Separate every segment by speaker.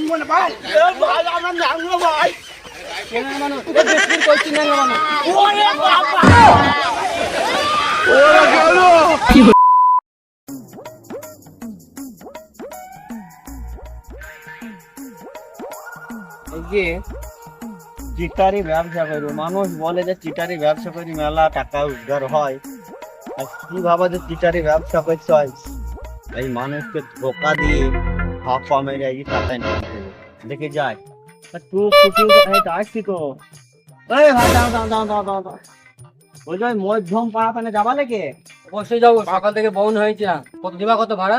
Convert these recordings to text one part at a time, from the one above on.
Speaker 1: শুনব না ভাই। ভাই আমার নাঙ্গো ভাই।
Speaker 2: করছি চিটারি ব্যবসা করব মানুষ বলে যে চিটারি ব্যবসা করি মেলা টাকা রোজগার হয়। আর কি ভাবা যে চিটারি ব্যবসা করতে হয়? এই মানুষকে ধোকা দিয়ে হাফা মেরে এই টাকা নিয়ে নেবে। দেখে যায়। আর তুই খুশি এই তো আসছি তো? এই ভাই দাও দাও দাও দাও দাও ওই যে মধ্যম পাড়া পানে যাবা লেগে
Speaker 3: অবশ্যই যাব সকাল থেকে বউন হয়েছে কত দিবা কত ভাড়া?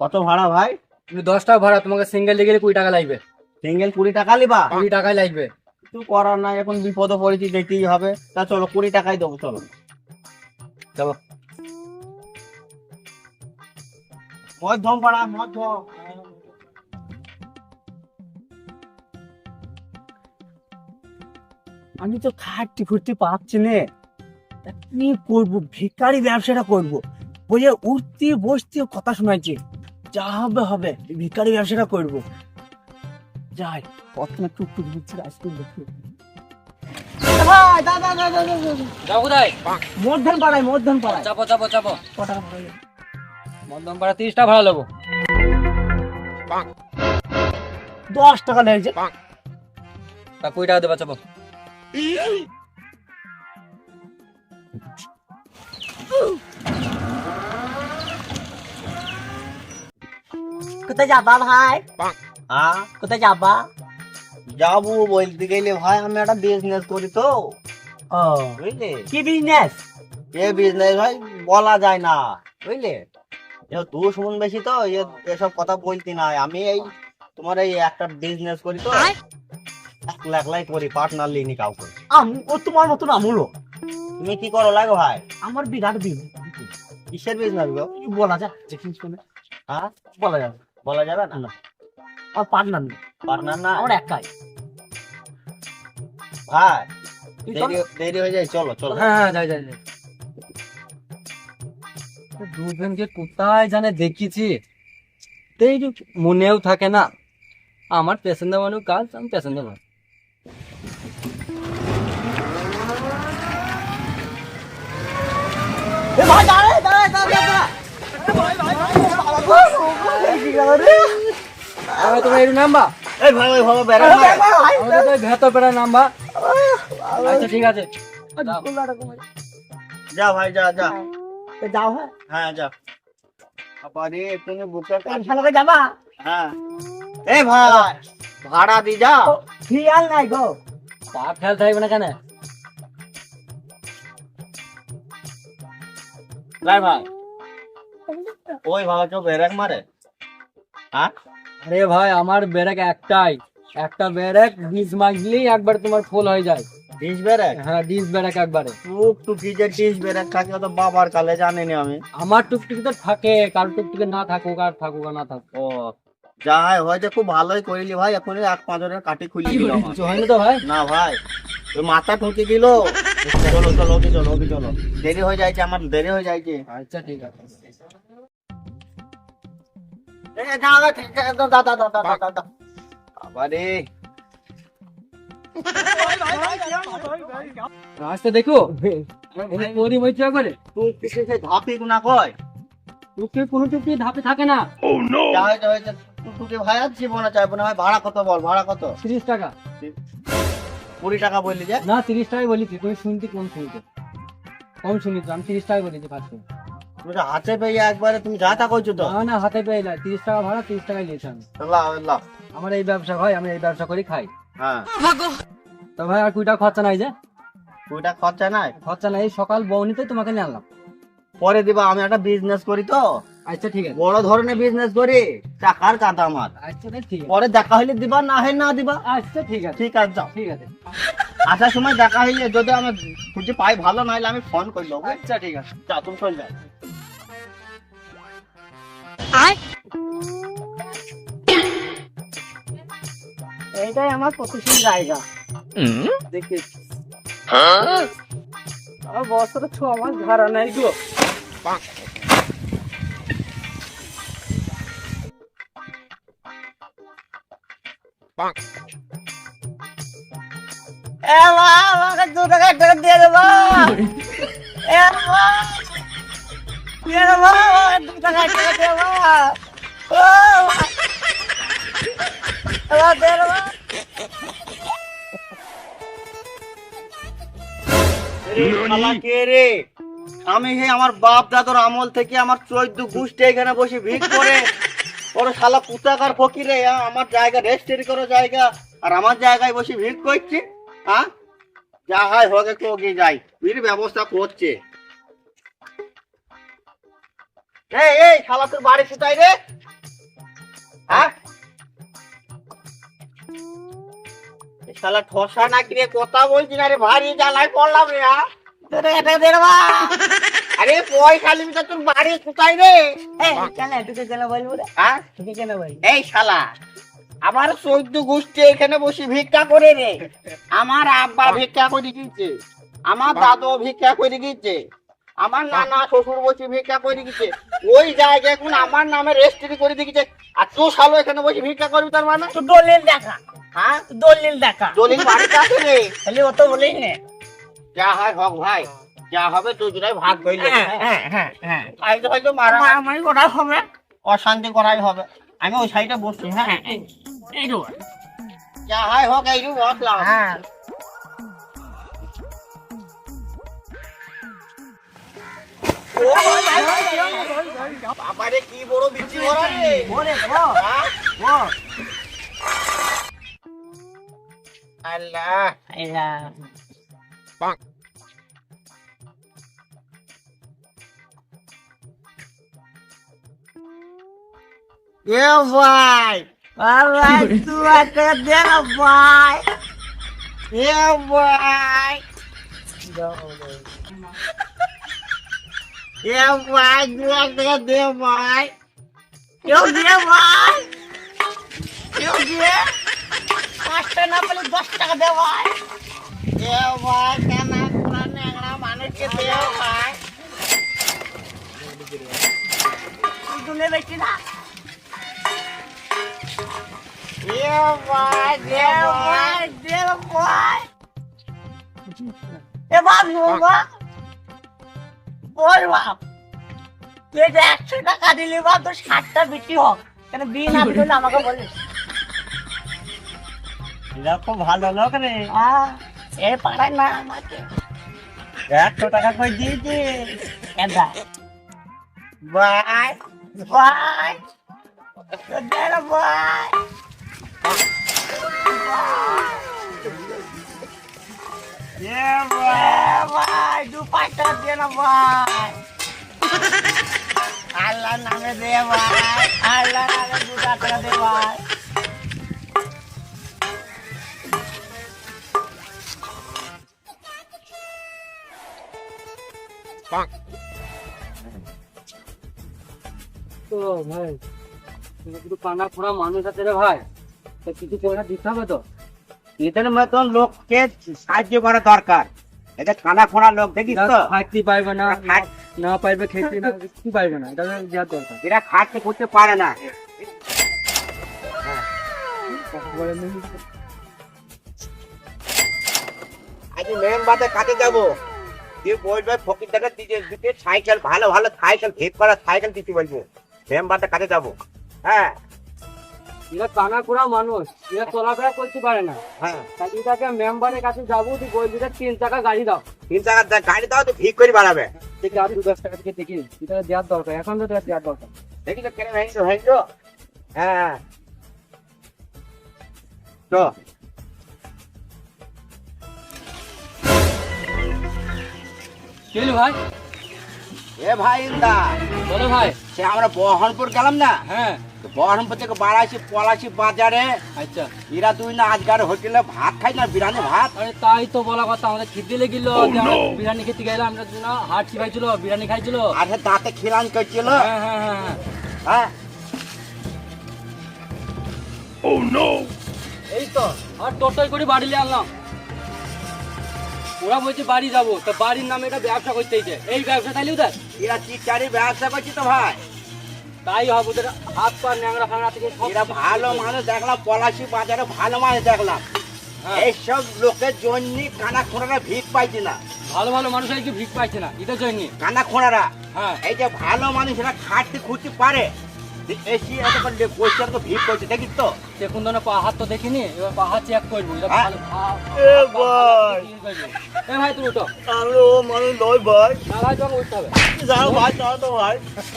Speaker 2: কত ভাড়া ভাই?
Speaker 3: তুমি দশ টাকা ভাড়া তোমাকে সিঙ্গেল দিয়ে গেলে কুড়ি টাকা লাগবে।
Speaker 2: সিঙ্গেল কুড়ি টাকা লিবা
Speaker 3: কুড়ি টাকাই লাগবে।
Speaker 2: কিছু করার নাই এখন বিপদে পড়েছি দেখতেই হবে। তা চলো কুড়ি টাকাই দেবো চলো।
Speaker 3: যাব।
Speaker 2: মধ্যম পাড়া মধ্যম। আমি তো খাটতে ফুটতে পারছি না। কি করব? ভিকারি ব্যবসাটা করব। বলে উঠতে বসতে কথা শোনাচ্ছে যা হবে হবে ভিকারি ব্যবসাটা করব। যাই প্রথমে টুকটুক দিচ্ছে আইসক্রিম দেখি। মধ্যম পাড়ায় মধ্যম পাড়ায়
Speaker 3: চাপো চাপো চাপো
Speaker 2: কটা?
Speaker 3: মধ্যম ভাড়া তিরিশ টাকা ভাড়া নেব।
Speaker 2: দশ টাকা লেগেছে।
Speaker 3: তা কুড়ি টাকা দেবা চাপো
Speaker 2: কোথায় যাবা ভাই? হ্যাঁ কোথায় যাবা? যাব বলতে গেলে ভাই আমি একটা বিজনেস করি তো। ও বুঝলে? কি বিজনেস এ বিজনেস ভাই বলা যায় না বুঝলে? এ দুশ্মন বেশি তো এসব কথা বলতি না আমি এই তোমার এই একটা বিজনেস করি তো। একলা একলাই করি পার্টনার লিনি কাউকে।
Speaker 1: আমি ও তোমার মতন আমুলো
Speaker 2: তুমি কি করো লাগে ভাই?
Speaker 1: আমার বিরাট বিল
Speaker 2: কিসের বিজনেস গো?
Speaker 1: বলা যায় যেখানে শুনে।
Speaker 2: হ্যাঁ?
Speaker 1: বলা যাবে
Speaker 2: বলা যাবে না?
Speaker 1: আমার পার্টনার নেই।
Speaker 2: পার্টনার না?
Speaker 1: আমার একাই।
Speaker 2: ভাই দেরি দেরি হয়ে যায় চলো চলো।
Speaker 3: হ্যাঁ হ্যাঁ যাই যাই যাই। দুজনকে কোথায় জানে দেখিছি। যে মনেও থাকে না। আমার পেছন দেওয়ানো কাজ আমি পেছন দেবো
Speaker 1: ভাই
Speaker 3: আমি তোমার নাম্বা
Speaker 2: এই ভাই ওই ভাবে বেড়া
Speaker 3: আমাদের তো ভেতর পেড়া নাম্বা আচ্ছা ঠিক আছে।
Speaker 2: যা ভাই যা যা।
Speaker 1: যাও হ্যাঁ।
Speaker 2: হ্যাঁ যা। তুমি
Speaker 1: যাবা?
Speaker 2: হ্যাঁ। এই ভাই ভাড়া দি যা
Speaker 1: খেয়াল নাই গো।
Speaker 3: তা খেয়াল থাকবে না কেন?
Speaker 2: ওই বেরেক মারে হ্যাঁ
Speaker 3: আরে ভাই আমার ব্যারেক একটাই। একটা ব্যারেক ডিস একবার তোমার ফুল হয়ে যায়।
Speaker 2: ডিস
Speaker 3: হ্যাঁ ডিস ব্যারেক একবারে।
Speaker 2: টুক টুকি যে ডিস বেরেক থাকে তো বাবার কালে জানিনি আমি।
Speaker 3: আমার টুকটুকি তো থাকে কারও টুকটুকি না থাকুক আর থাকুক না থাকুক।
Speaker 2: ও যা হয় হয়েছে খুব ভালোই করিলি ভাই এখন এক পাঁচরের কাটি খুলি।
Speaker 3: কিছু হয়নি তো ভাই?
Speaker 2: না ভাই। মাথা ঠুকে গেল চলো চলো ওকে চলো ওকে চলো দেরি হয়ে যাইছে আমার দেরি হয়ে যাইছে
Speaker 3: আচ্ছা ঠিক আছে রাস্তা দেখো
Speaker 2: ধাপি গুনা কয়
Speaker 3: টুকটুকি কোনো টুকটুকি ধাপে থাকে না
Speaker 2: তোকে ভাই আর জীবন চাইব না ভাই ভাড়া কত বল ভাড়া কত
Speaker 3: তিরিশ টাকা
Speaker 2: কুড়ি টাকা বললি যে?
Speaker 3: না তিরিশ টাকাই বলেছি তুমি শুনতে কোন শুনতে? কম শুনেছো আমি তিরিশ টাকা বলেছি ফার্স্টে
Speaker 2: তুমি তো হাতে পেয়ে একবারে তুমি যা তা করছ তো।
Speaker 3: না না হাতে পেয়ে না তিরিশ টাকা ভাড়া তিরিশ টাকাই নিয়েছি আমি।
Speaker 2: লাও
Speaker 3: আমার এই ব্যবসা ভাই আমি এই ব্যবসা করি খাই।
Speaker 2: হ্যাঁ।
Speaker 3: তো ভাই আর কুড়ি টাকা খরচা নাই যে?
Speaker 2: কুড়িটা খরচা নাই?
Speaker 3: খরচা নাই সকাল বউনিতে তোমাকে নিয়ে আনলাম।
Speaker 2: পরে দিবা আমি একটা বিজনেস করি তো।
Speaker 3: আচ্ছা ঠিক আছে।
Speaker 2: বড় ধরনের বিজনেস করি টাকার কাদা আমার
Speaker 3: আচ্ছা ঠিক
Speaker 2: পরে দেখা হইলে দিবা না হয় না দিবা।
Speaker 3: আচ্ছা ঠিক আছে।
Speaker 2: ঠিক আছে যাও।
Speaker 3: ঠিক আছে।
Speaker 2: আসার সময় দেখা হইলে যদি আমার খুঁজে পাই ভালো না হলে আমি ফোন করে দেবো
Speaker 3: আচ্ছা ঠিক আছে।
Speaker 2: যা তুমি চল যাও।
Speaker 1: এইটাই আমার প্রতিষ্ঠিত জায়গা।
Speaker 3: দেখি।
Speaker 1: আমার বছর ছ মাস ভাড়া নাই গো
Speaker 2: আমাকে দু টাকা দিয়ে দেবো দিয়ে দেবো দু টাকা দেবো দিয়ে দেবো আমি হে আমার বাপ দাদুর আমল থেকে আমার চৈদ্দ গুষ্টি এখানে বসে ভিক করে ওর শালা কুতাকার ফকিরে আমার জায়গা রেজিস্ট্রি করো জায়গা আর আমার জায়গায় বসে ভিড় করছি হ্যাঁ যা হয় হোক একটু ওকে যাই ভিড় ব্যবস্থা করছে এই এই শালা তোর বাড়ি কোথায় রে হ্যাঁ শালা ঠসা নাকি রে কথা বলছি না রে ভারী জ্বালায় পড়লাম রে হ্যাঁ এটা দে রে বা। আরে পয়সা তো তোর বাড়ি কোথায় রে?
Speaker 1: কেন তুই কেন বলব রে?
Speaker 2: হ্যাঁ?
Speaker 1: কেন বলবি?
Speaker 2: এই শালা আমার চৈদ্দ গোষ্ঠী এখানে বসে ভিক্ষা করে রে। আমার আব্বা ভিক্ষা করে দিচ্ছে আমার দাদু ভিক্ষা করে দিচ্ছে আমার নানা শ্বশুর বসে ভিক্ষা করে দিচ্ছে ওই জায়গায় এখন আমার নামে রেজিস্ট্রি করে দিচ্ছে আর তুই শালো এখানে বসে ভিক্ষা করবি তার মানে?
Speaker 1: তুই দলিল দেখা।
Speaker 2: হ্যাঁ?
Speaker 1: দলিল দেখা।
Speaker 2: দলিল বাড়িতে আছে রে।
Speaker 1: খালি অত বলিস না।
Speaker 2: যা হয় হোক ভাই। যা হবে তুই ভাগ করলে
Speaker 1: হ্যাঁ হ্যাঁ হ্যাঁ হ্যাঁ।
Speaker 2: হয়তো হয়তো মারা
Speaker 1: মারামারি করা হবে।
Speaker 2: অশান্তি করাই হবে। আমি ওই সাইডে বসছি হ্যাঁ?
Speaker 1: হ্যাঁ এই তো।
Speaker 2: যা হয় হোক এই বসলাম
Speaker 1: হ্যাঁ।
Speaker 2: বাবারে কি বড় বিচি বড় রে।
Speaker 1: বলে বল
Speaker 2: হ্যাঁ? আল্লাহ। এ ভাই।
Speaker 1: ভাই তুই একটা দে না ভাই।
Speaker 2: এ ভাই। এ ভাই দু লাখ টাকা দে ভাই।
Speaker 1: কেউ দিয়ে ভাই? কেউ দিয়ে? পাঁচটা না পেলে দশ টাকা দে ভাই।
Speaker 2: এ ভাই কেন পুরা ন্যাংরা মানুষকে দে ভাই।
Speaker 1: তুই তুলে বেশি না
Speaker 2: এ ভাই দে
Speaker 1: দে
Speaker 2: ভাই
Speaker 1: ভাই দে ভাই এ বাপ বাবা ওর বাপ তুই এটা একশো টাকা দিলি বাপ তোর ষাটটা বিক্রি হোক কেন বিয়ে না দিলে আমাকে বলিস
Speaker 2: এরা খুব ভালো লোক রে।
Speaker 1: এ পাড়ায় না আমাকে
Speaker 2: একশো টাকা করে দিয়েছি
Speaker 1: এদা
Speaker 2: ভাই
Speaker 1: ভাই দে না ভাই দু ভাই
Speaker 3: তুমি কানা খোড়া মানুষ আছে রে ভাই। তো কিছু পয়সা দিতে হবে তো।
Speaker 2: এদের মতন লোককে সাহায্য করা দরকার। এদের খানা খোনা লোক দেখিস তো?
Speaker 3: খাইতে পারবে না না পারবে খেতে না কি পারবে না এটা দেওয়ার দরকার।
Speaker 2: এরা খাটতে করতে পারে না। আজ মেন বাদে কাজে যাব। দিয়ে বলবে ফকির দিতে দিতে সাইকেল ভালো ভালো সাইকেল ঠিক করা সাইকেল দিতে বলব। মেন বাদে কাজে যাব। হ্যাঁ।
Speaker 3: এরা কানা খোড়া মানুষ এরা চলাফেরা করতে পারে না।
Speaker 2: হ্যাঁ।
Speaker 3: তাই তাকে মেম্বারের কাছে যাব তুই বলবি তিন টাকা গাড়ি দাও।
Speaker 2: তিন টাকা গাড়ি দাও তো ঠিক করে বাড়াবে।
Speaker 3: দেখি আর দু দশ টাকা থেকে দেখি এটা দেওয়ার দরকার এখন তো দেওয়ার দরকার।
Speaker 2: দেখি তো কেন ভেঙছো ভেঙছো? হ্যাঁ। তো।
Speaker 3: কি ভাই?
Speaker 2: এ ভাই ইন্দা।
Speaker 3: বলো ভাই।
Speaker 2: সে আমরা বহরমপুর গেলাম না?
Speaker 3: হ্যাঁ।
Speaker 2: বহরমপুর থেকে বাড়াইছি পলাশি বাজারে।
Speaker 3: আচ্ছা।
Speaker 2: এরা তুই না আজকার হোটেলে ভাত খাই না বিরিয়ানি ভাত?
Speaker 3: আরে তাই তো বলা কথা আমাদের খিদে লেগিল। বিরিয়ানি খেতে গেলাম আমরা না হাট খাইছিল বিরিয়ানি খাইছিল।
Speaker 2: আর দাঁতে খিলান করছিল।
Speaker 3: হ্যাঁ হ্যাঁ হ্যাঁ হ্যাঁ।
Speaker 2: হ্যাঁ।
Speaker 3: এই তো আর টোটোয় করে বাড়ি নিয়ে আনলাম। ওরা বলছে বাড়ি যাব। তো বাড়ির নামে এটা ব্যবসা করতে এই ব্যবসা তাইলে ওদের
Speaker 2: এরা চিটারি ব্যবসা করছি তো ভাই?
Speaker 3: তাই হবে ওদের হাত পা ন্যাংরা ফাংরা থেকে
Speaker 2: এরা ভালো মানুষ দেখলাম পলাশি বাজারে ভালো মানুষ দেখলাম।
Speaker 3: হ্যাঁ।
Speaker 2: এইসব লোকের জন্য কানা খোঁড়ারা ভিক পাইছে না।
Speaker 3: ভালো ভালো মানুষ এই যে ভিক পাইছে না এদের জন্য।
Speaker 2: কানা খোঁড়ারা
Speaker 3: হ্যাঁ।
Speaker 2: এই যে ভালো মানুষ এরা খাটতে খুঁজতে পারে। এসি এত করে বসে তো ভিক করছে দেখিস তো।
Speaker 3: দেখুন তো না পাহাড় তো দেখিনি এবার পাহাড় চেক করব।
Speaker 2: এ ভাই।
Speaker 3: এ ভাই তুমি উঠো।
Speaker 2: আরে ও মানুষ নয় ভাই।
Speaker 3: না ভাই তোমাকে উঠতে হবে।
Speaker 2: যাও ভাই যাও তো ভাই।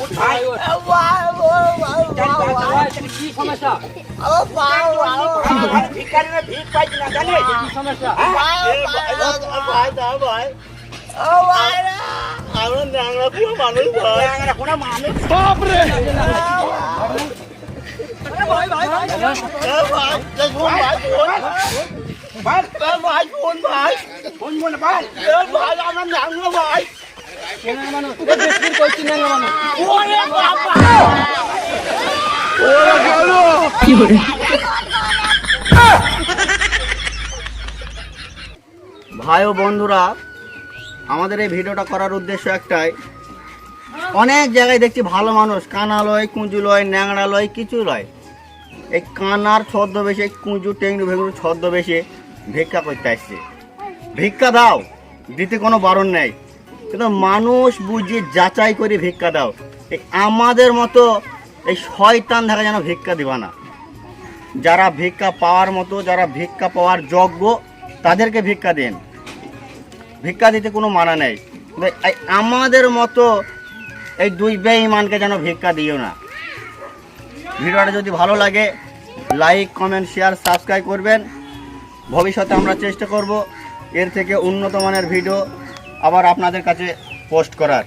Speaker 3: উঠ ভাই
Speaker 1: ভাই, ভাই, ভাই, ভাই, ভাই।
Speaker 3: ভাই, কি সমস্যা?
Speaker 1: ও ভাই, ভাই, ভাই।
Speaker 2: ভিকারিরা ভিক পাইছে না জানিস?
Speaker 3: কি সমস্যা?
Speaker 1: ভাই,
Speaker 2: এ ভাই, ভাই যাও ভাই।
Speaker 1: ও ভাই
Speaker 2: আমরা ন্যাংরা পুরো মানুষ ভাই। ন্যাংরা পুরো মানুষ।
Speaker 1: ভাই, ভাই, ভাই।
Speaker 2: ভাই। ভাই ভাই ভাই কোন ভাই? কোন মনে ভাই? ভাই আমরা ন্যাংরা ভাই।
Speaker 3: ন্যাংরা মানুষ এ বেশি কইছি ন্যাংরা মানুষ
Speaker 1: ওরে বাবা।
Speaker 2: ভাই ও বন্ধুরা আমাদের এই ভিডিওটা করার উদ্দেশ্য একটাই। অনেক জায়গায় দেখছি ভালো মানুষ কানা লয় কুঁজু লয় ন্যাংরা লয় কিছু লয় এই কানার ছদ্মবেশে কুঁজু টেংরু ভেঙরু ছদ্মবেশে ভিক্ষা করতে আসছে। ভিক্ষা দাও, দিতে কোনো বারণ নেই। কিন্তু মানুষ বুঝিয়ে যাচাই করে ভিক্ষা দাও। এই আমাদের মতো এই শয়তান দেখা যেন ভিক্ষা দিবা না। যারা ভিক্ষা পাওয়ার মতো, যারা ভিক্ষা পাওয়ার যোগ্য, তাদেরকে ভিক্ষা দিন। ভিক্ষা দিতে কোনো মানা নেই। আমাদের মতো এই দুই বেঈমানকে যেন ভিক্ষা দিও না। ভিডিওটা যদি ভালো লাগে লাইক কমেন্ট শেয়ার সাবস্ক্রাইব করবেন। ভবিষ্যতে আমরা চেষ্টা করব এর থেকে উন্নত মানের ভিডিও আবার আপনাদের কাছে পোস্ট করার।